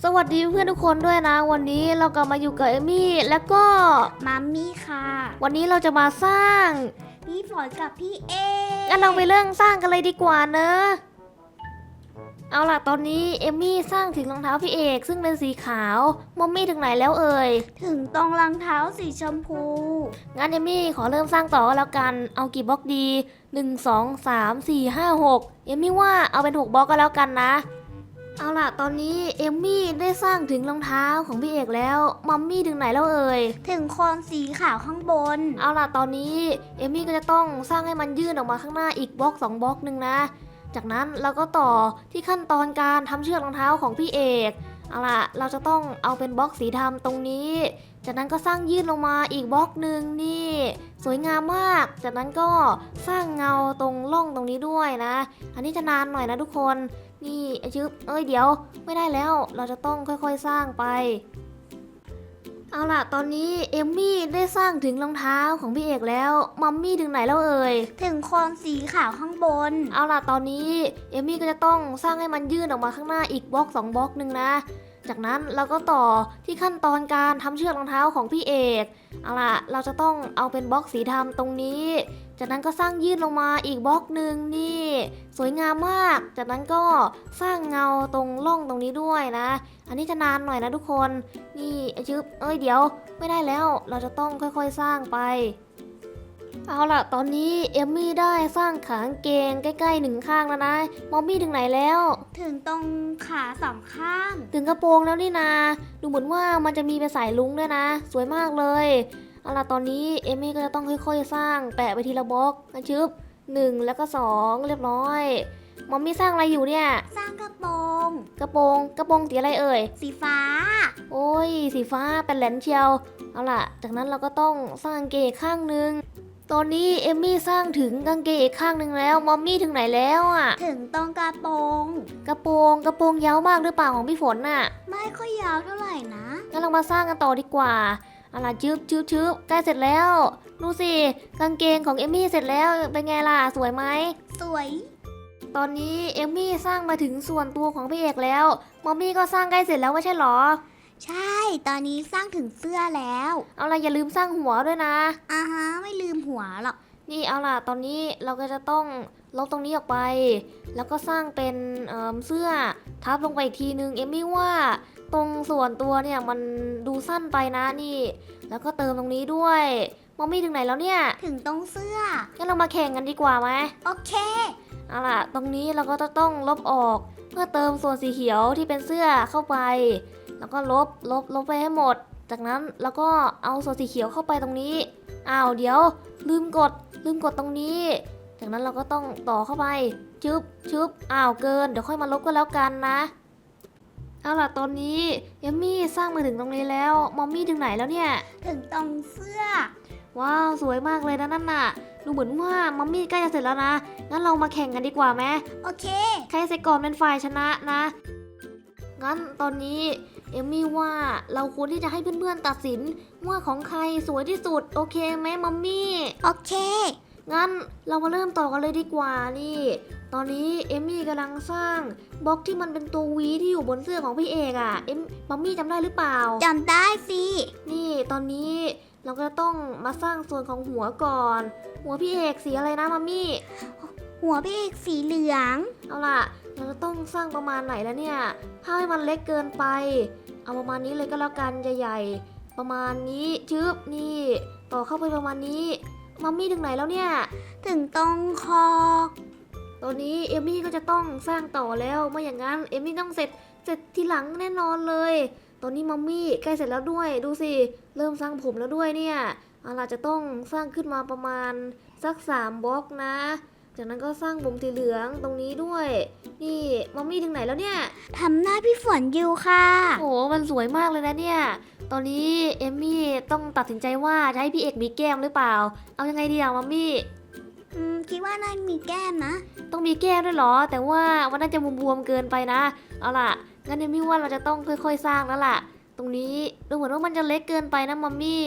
สวัสดีเพื่อนทุกคนด้วยนะ วันนี้เรากลับมาอยู่กับเอมี่แล้วก็มัมมี่ค่ะวันนี้เราจะมาสร้างพี่ฝนกับพี่เองั้นเราไปเรื่องสร้างกันเลยดีกว่าเนอะเอาล่ะตอนนี้เอมี่สร้างถึงรองเท้าพี่เอกซึ่งเป็นสีขาวมอมมี่ถึงไหนแล้วเอ่ยถึงตรงรองเท้าสีชมพูงั้นเอมี่ขอเริ่มสร้างต่อก็แล้วกันเอากี่บล็อกดี 1 2 3 4 5 6 เอมี่ว่าเอาเป็น 6บล็อกก็แล้วกันนะ เอาล่ะ ตอนนี้เอมมี่ได้สร้างถึงรองเท้าของพี่เอกแล้ว มัมมี่ถึงไหนแล้วเอ่ย ถึงโคนสีขาวข้างบน เอาล่ะ ตอนนี้เอมมี่ก็จะต้องสร้างให้มันยื่นออกมาข้างหน้าอีกบล็อก2บล็อกหนึ่งนะ จากนั้นเราก็ต่อที่ขั้นตอนการทำเชือกรองเท้าของพี่เอก เอาล่ะ เราจะต้องเอาเป็นบล็อกสีดำตรงนี้ จากนั้นก็สร้างยื่นลงมาอีกบล็อกหนึ่งนี่ สวยงามมาก จากนั้นก็สร้างเงาตรงร่องตรงนี้ด้วยนะ อันนี้จะนานหน่อยนะทุกคน นี่ไอชึบเอ้ยเดี๋ยว ไม่ได้แล้ว เราจะต้องค่อยๆสร้างไป เอาล่ะ ตอนนี้เอมมี่ได้สร้างถึงรองเท้าของพี่เอกแล้ว มัมมี่ถึงไหนแล้วเอ่ย ถึงโคนสีขาวข้างบน เอาล่ะ ตอนนี้เอมมี่ก็จะต้องสร้างให้มันยื่นออกมาข้างหน้าอีกบล็อก2บล็อกหนึ่งนะ จากนั้นเราก็ต่อที่ขั้นตอนการทำเชือกรองเท้าของพี่เอก เอาล่ะ เราจะต้องเอาเป็นบล็อกสีดำตรงนี้ จากนั้นก็สร้างยื่นลงมาอีกบล็อกหนึ่งนี่ สวยงามมาก จากนั้นก็สร้างเงาตรงร่องตรงนี้ด้วยนะ อันนี้จะนานหน่อยนะทุกคน นี่ไอชึบเอ้ยเดี๋ยว ไม่ได้แล้ว เราจะต้องค่อยๆสร้างไป เอาล่ะ ตอนนี้เอมมี่ได้สร้างขางเกงใกล้ๆหนึ่งข้างแล้วนะ มอมมี่ถึงไหนแล้ว ถึงตรงขาสองข้าง ถึงกระโปรงแล้วนี่นา ดูเหมือนว่ามันจะมีเป็นสายลุงด้วยนะ สวยมากเลย เอาล่ะตอนนี้เอมมี่ก็จะต้องค่อยๆ สร้างแปะไปทีละบล็อกนะชึบหนึ่งแล้วก็สองเรียบร้อยมอมมี่สร้างอะไรอยู่เนี่ย สร้างกระโปรงกระโปรงกระโปรงสีอะไรเอ่ย สีฟ้า โอ้ย สีฟ้าเป็นแหลนเชียว เอาล่ะ จากนั้นเราก็ต้องสร้างกางเกงอีกข้างหนึ่งตอนนี้เอมมี่สร้างถึงกางเกงอีกข้างหนึ่งแล้วมอมมี่ถึงไหนแล้วอะ ถึงตรงกระโปรงกระโปรงกระโปรงยาวมากหรือเปล่าของพี่ฝนน่ะ ไม่ค่อยยาวเท่าไหร่นะงั้นเรามาสร้างกันต่อดีกว่าเอาล่ะชึบชึบชึบใกล้เสร็จแล้วดูสิกางเกงของเอมมี่เสร็จแล้วเป็นไงล่ะสวยไหมสวย ตอนนี้เอมมี่สร้างมาถึงส่วนตัวของพี่เอกแล้วมอมมี่ก็สร้างใกล้เสร็จแล้วไม่ใช่หรอ ใช่ ตอนนี้สร้างถึงเสื้อแล้ว เอาล่ะอย่าลืมสร้างหัวด้วยนะอ่าฮะไม่ลืมหัวหรอกนี่เอาล่ะตอนนี้เราก็จะต้องลบตรงนี้ออกไป แล้วก็สร้างเป็นเอิ่มเสื้อทับลงไปอีกทีนึงเอมมี่ว่า ตรงส่วนตัวเนี่ยมันดูสั้นไปนะนี่ แล้วก็เติมตรงนี้ด้วยมอมมี่ถึงไหนแล้วเนี่ยถึงตรงเสื้องั้นเรามาแข่งกันดีกว่าไหมโอเคเอาล่ะตรงนี้เราก็จะต้องลบออก เพื่อเติมส่วนสีเขียวที่เป็นเสื้อเข้าไป แล้วก็ลบลบลบไปให้หมด จากนั้นเราก็เอาส่วนสีเขียวเข้าไปตรงนี้อ้าวเดี๋ยว ลืมกดลืมกดตรงนี้ จากนั้นเราก็ต้องต่อเข้าไปชึบชึบอ้าวเกินเดี๋ยวค่อยมาลบก็แล้วกันนะ เอาล่ะตอนนี้เอมมี่สร้างมาถึงตรงนี้แล้ว มอมมี่ถึงไหนแล้วเนี่ย ถึงตรงเสื้อ ว้าวสวยมากเลยนะนั่นน่ะ ดูเหมือนว่ามัมมี่ใกล้จะเสร็จแล้วนะ งั้นเรามาแข่งกันดีกว่าไหมโอเค ใครเสร็จก่อนเป็นฝ่ายชนะนะ งั้นตอนนี้เอมมี่ว่าเราควรที่จะให้เพื่อนๆตัดสินว่าของใครสวยที่สุดโอเคไหมมัมมี่ โอเค งั้นเรามาเริ่มต่อกันเลยดีกว่านี่ ตอนนี้เอมมี่กำลังสร้างบล็อกที่มันเป็นตัววีที่อยู่บนเสื้อของพี่เอกอะ่ะ เอ็มมัมมี่จำได้หรือเปล่า จำได้สิ นี่ตอนนี้เราก็ต้องมาสร้างส่วนของหัวก่อน หัวพี่เอกสีอะไรนะมัมมี่ หัวพี่เอกสีเหลือง เอาล่ะ เราจะต้องสร้างประมาณไหนแล้วเนี่ยถ้าให้มันเล็กเกินไป เอาประมาณนี้เลยก็แล้วกันใหญ่ๆ ประมาณนี้ชึบนี่ ต่อเข้าไปประมาณนี้ มัมมี่ถึงไหนแล้วเนี่ย ถึงตรงคอ ตอนนี้เอมมี่ก็จะต้องสร้างต่อแล้วไม่อย่างนั้นเอมมี่ต้องเสร็จเสร็จทีหลังแน่นอนเลย ตอนนี้มัมมี่ใกล้เสร็จแล้วด้วยดูสิเริ่มสร้างผมแล้วด้วยเนี่ยเอาล่ะจะต้องสร้างขึ้นมาประมาณสักสามบล็อกนะ จากนั้นก็สร้างผมสีเหลืองตรงนี้ด้วย นี่มัมมี่ถึงไหนแล้วเนี่ยทำหน้าพี่ฝนอยู่ค่ะโอ้โหมันสวยมากเลยนะเนี่ยตอนนี้เอมมี่ต้องตัดสินใจว่าจะให้พี่เอกมีแก้มหรือเปล่า เอายังไงดีอะมัมมี่ อืมคิดว่าน่ามีแก้มนะ ต้องมีแก้มด้วยเหรอ แต่ว่ามันน่าจะบวมๆเกินไปนะ เอาล่ะ งั้นเอมมี่ว่าเราจะต้องค่อยๆสร้างแล้วล่ะ ตรงนี้ดูเหมือนว่ามันจะเล็กเกินไปนะมัมมี่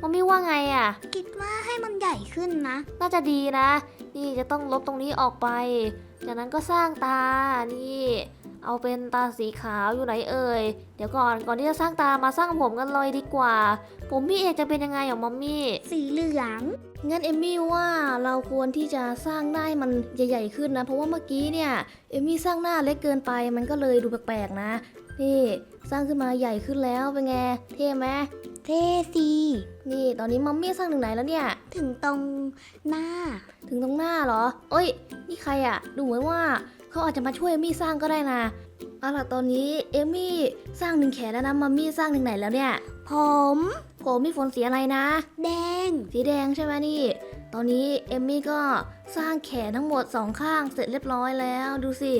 มัมมี่ว่าไงอะ่ะ คิดว่าให้มันใหญ่ขึ้นนะ น่าจะดีนะ นี่จะต้องลบตรงนี้ออกไป จากนั้นก็สร้างตา นี่ เอาเป็นตาสีขาวอยู่ไหนเอ่ย เดี๋ยวก่อนก่อนที่จะสร้างตามาสร้างผมกันเลยดีกว่า ผมพี่เอกจะเป็นยังไงอะมัมมี่ สีเหลืองงั้นเอมมี่ว่าเราควรที่จะสร้างหน้าให้มันใหญ่ๆขึ้นนะ เพราะว่าเมื่อกี้เนี่ยเอมมี่สร้างหน้าเล็กเกินไปมันก็เลยดูแปลกๆนะนี่สร้างขึ้นมาใหญ่ขึ้นแล้วเป็นไงเท่ไหมเทสีนี่ตอนนี้มัมมี่สร้างถึงไหนแล้วเนี่ย ถึงตรงหน้า ถึงตรงหน้าเหรอ เอ้ย นี่ใครอะดูเหมือนว่า เขาอาจจะมาช่วยเอมมี่สร้างก็ได้นะเอาล่ะตอนนี้เอมมี่สร้างหนึ่งแขนแล้วนะมัมมี่สร้างถึงไหนแล้วเนี่ย ผมผมมีฝนสีอะไรนะ แดง สีแดงใช่ไหมนี่ ตอนนี้เอมมี่ก็สร้างแขนทั้งหมดสองข้างเสร็จเรียบร้อยแล้วดูสิ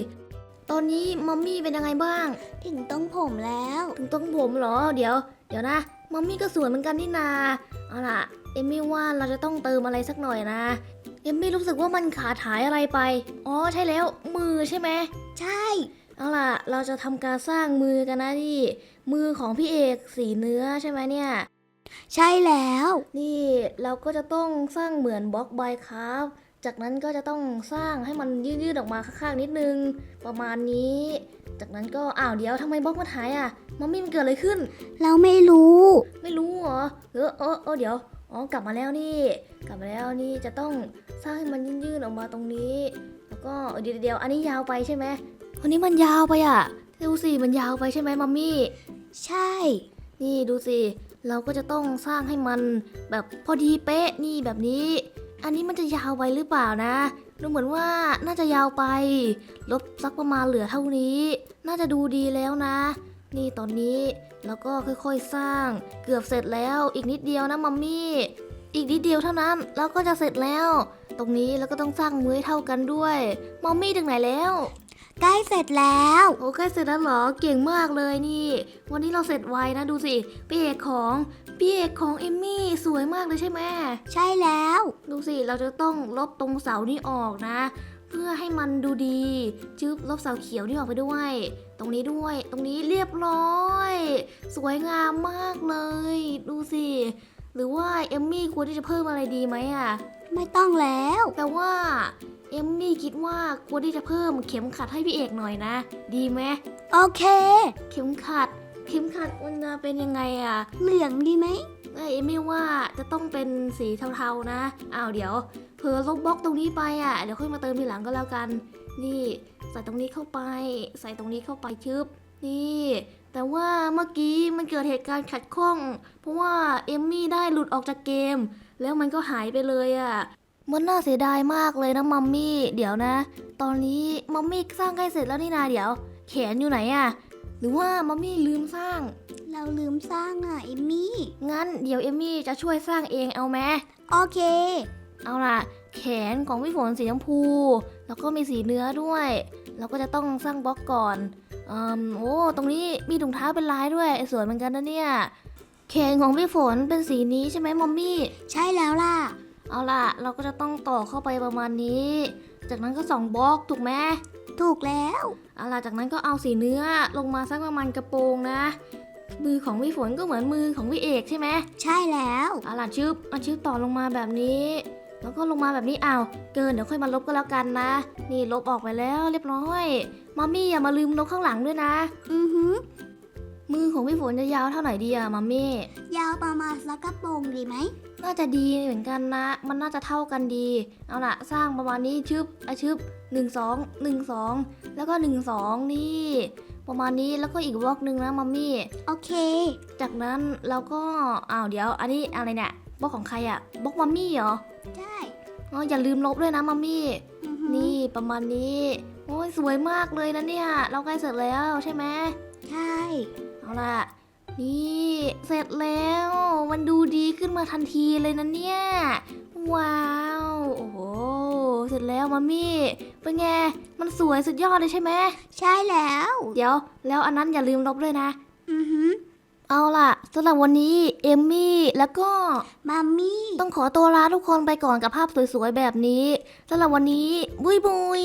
ตอนนี้มัมมี่เป็นยังไงบ้าง ถึงตรงผมแล้ว ถึงตรงผมเหรอ เดี๋ยว เดี๋ยวนะ มัมมี่ก็สวยเหมือนกันนี่นาเอาล่ะ เอมมี่ว่าเราจะต้องเติมอะไรสักหน่อยนะ เอมมี่รู้สึกว่ามันขาดหายอะไรไป อ๋อใช่แล้วมือใช่ไหม ใช่ เอาล่ะ เราจะทำการสร้างมือกันนะที่มือของพี่เอกสีเนื้อใช่ไหมเนี่ย ใช่แล้ว นี่เราก็จะต้องสร้างเหมือนบล็อกบายครับจากนั้นก็จะต้องสร้างให้มันยืดๆออกมาข้างๆนิดนึง ประมาณนี้ จากนั้นก็อ้าวเดี๋ยวทำไมบล็อกมันหายอะมัมมี่มันเกิดอะไรขึ้น เราไม่รู้ ไม่รู้เหรอเออเออเออเดี๋ยว อ๋อกลับมาแล้วนี่ กลับมาแล้วนี่จะต้องสร้างให้มันยื่นๆออกมาตรงนี้ แล้วก็เดี๋ยวเดี๋ยวอันนี้ยาวไปใช่ไหมอันนี้มันยาวไปอะดูสิมันยาวไปใช่ไหมมัมมี่ ใช่ นี่ดูสิเราก็จะต้องสร้างให้มันแบบพอดีเป๊ะนี่แบบนี้ อันนี้มันจะยาวไปหรือเปล่านะดูเหมือนว่าน่าจะยาวไป ลบสักประมาณเหลือเท่านี้ น่าจะดูดีแล้วนะ นี่ตอนนี้ เราก็ค่อยๆสร้างเกือบเสร็จแล้วอีกนิดเดียวนะมัมมี่ อีกนิดเดียวเท่านั้นเราก็จะเสร็จแล้ว ตรงนี้เราก็ต้องสร้างมือให้เท่ากันด้วยมัมมี่ถึงไหนแล้วใกล้เสร็จแล้ว โอเคเสร็จแล้วเหรอเก่งมากเลยนี่ วันนี้เราเสร็จไวนะดูสิพี่เอกของพี่เอกของเอมมี่สวยมากเลยใช่ไหมใช่แล้ว ดูสิเราจะต้องลบตรงเสานี้ออกนะ เพื่อให้มันดูดีจึ๊บลบเสาเขียวนี่ออกไปด้วย ตรงนี้ด้วย ตรงนี้เรียบร้อย สวยงามมากเลย ดูสิ หรือว่าเอมมี่ควรที่จะเพิ่มอะไรดีไหมอะไม่ต้องแล้ว แต่ว่าเอมมี่คิดว่าควรที่จะเพิ่มเข็มขัดให้พี่เอกหน่อยนะ ดีไหมโอเค เข็มขัด เข็มขัดมันจะเป็นยังไงอะเหลืองดีไหมเอ้ยเอมมี่ว่าจะต้องเป็นสีเทาๆนะอ้าวเดี๋ยว เผลอลบบล็อกตรงนี้ไปอะเดี๋ยวค่อยมาเติมทีหลังก็แล้วกัน นี่ใส่ตรงนี้เข้าไป ใส่ตรงนี้เข้าไปชึบ นี่ แต่ว่าเมื่อกี้มันเกิดเหตุการณ์ขัดข้อง เพราะว่าเอมมี่ได้หลุดออกจากเกม แล้วมันก็หายไปเลยอะมันน่าเสียดายมากเลยนะมัมมี่ เดี๋ยวนะ ตอนนี้มัมมี่สร้างใกล้เสร็จแล้วนี่นาเดี๋ยว แขนอยู่ไหนอะหรือว่ามัมมี่ลืมสร้าง เราลืมสร้างอะเอมมี่ งั้นเดี๋ยวเอมมี่จะช่วยสร้างเองเอาไหมโอเค เอาล่ะ แขนของพี่ฝนสีชมพู แล้วก็มีสีเนื้อด้วย เราก็จะต้องสร้างบล็อกก่อนอืมโอ้ตรงนี้มีถุงเท้าเป็นลายด้วยสวยเหมือนกันนะเนี่ยแขนของพี่ฝนเป็นสีนี้ใช่ไหมมอมมี่ ใช่แล้วล่ะ เอาล่ะ เราก็จะต้องต่อเข้าไปประมาณนี้ จากนั้นก็สองบล็อกถูกไหมถูกแล้วเอาล่ะจากนั้นก็เอาสีเนื้อลงมาสักประมาณกระโปรงนะ มือของพี่ฝนก็เหมือนมือของพี่เอกใช่ไหมใช่แล้วเอาล่ะชึบเอาชึบต่อลงมาแบบนี้ แล้วก็ลงมาแบบนี้อ้าวเกินเดี๋ยวค่อยมาลบก็แล้วกันนะ นี่ลบออกไปแล้วเรียบร้อยมัมมี่อย่ามาลืมลบข้างหลังด้วยนะ อือหือมือของพี่ฝนจะยาวเท่าไหร่ดีอะมัมมี่ ยาวประมาณสักกระโปรงดีไหม น่าจะดีเหมือนกันนะ มันน่าจะเท่ากันดี เอาล่ะสร้างประมาณนี้ชึบอะชึบหนึ่งสองหนึ่งสองแล้วก็หนึ่งสองนี่ ประมาณนี้แล้วก็อีกบล็อกหนึ่งนะมัมมี่ โอเค จากนั้นเราก็อ้าวเดี๋ยว อันนี้อะไรเนี่ยบล็อกของใครอะบล็อกมัมมี่เหรอใช่ อ๋ออย่าลืมลบด้วยนะมัมมี่อือหือนี่ประมาณนี้ โอ้ยสวยมากเลยนะเนี่ย เราใกล้เสร็จแล้วใช่ไหมใช่ เอาล่ะ นี่เสร็จแล้ว มันดูดีขึ้นมาทันทีเลยนะเนี่ย ว้าว โอ้โห เสร็จแล้วมัมมี่ เป็นไง มันสวยสุดยอดเลยใช่ไหม ใช่แล้ว เดี๋ยว แล้วอันนั้นอย่าลืมลบด้วยนะ อือหือเอาล่ะ สำหรับวันนี้เอมมี่แล้วก็มัมมี่ต้องขอตัวลาทุกคนไปก่อนกับภาพสวยๆแบบนี้สำหรับวันนี้บุยบุย